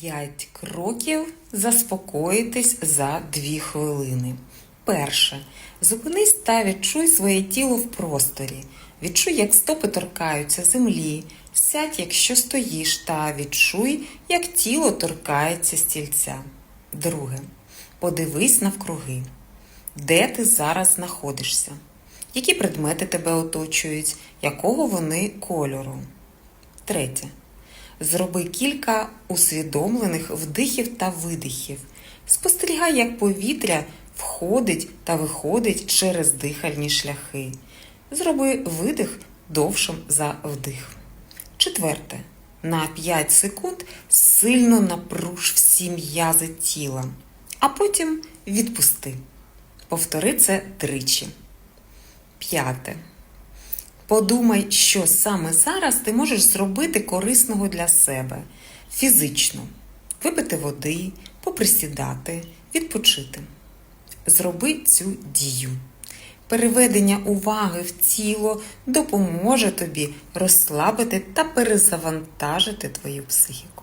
П'ять кроків заспокоїтись за дві хвилини. Перше. Зупинись та відчуй своє тіло в просторі. Відчуй, як стопи торкаються землі. Сядь, якщо стоїш, та відчуй, як тіло торкається стільця. Друге. Подивись навкруги. Де ти зараз знаходишся? Які предмети тебе оточують? Якого вони кольору? Третє. Зроби кілька усвідомлених вдихів та видихів. Спостерігай, як повітря входить та виходить через дихальні шляхи. Зроби видих довшим за вдих. Четверте. На 5 секунд сильно напруж всі м'язи тіла, а потім відпусти. Повтори це тричі. П'яте. Подумай, що саме зараз ти можеш зробити корисного для себе фізично: випити води, поприсідати, відпочити. Зроби цю дію. Переведення уваги в тіло допоможе тобі розслабити та перезавантажити твою психіку.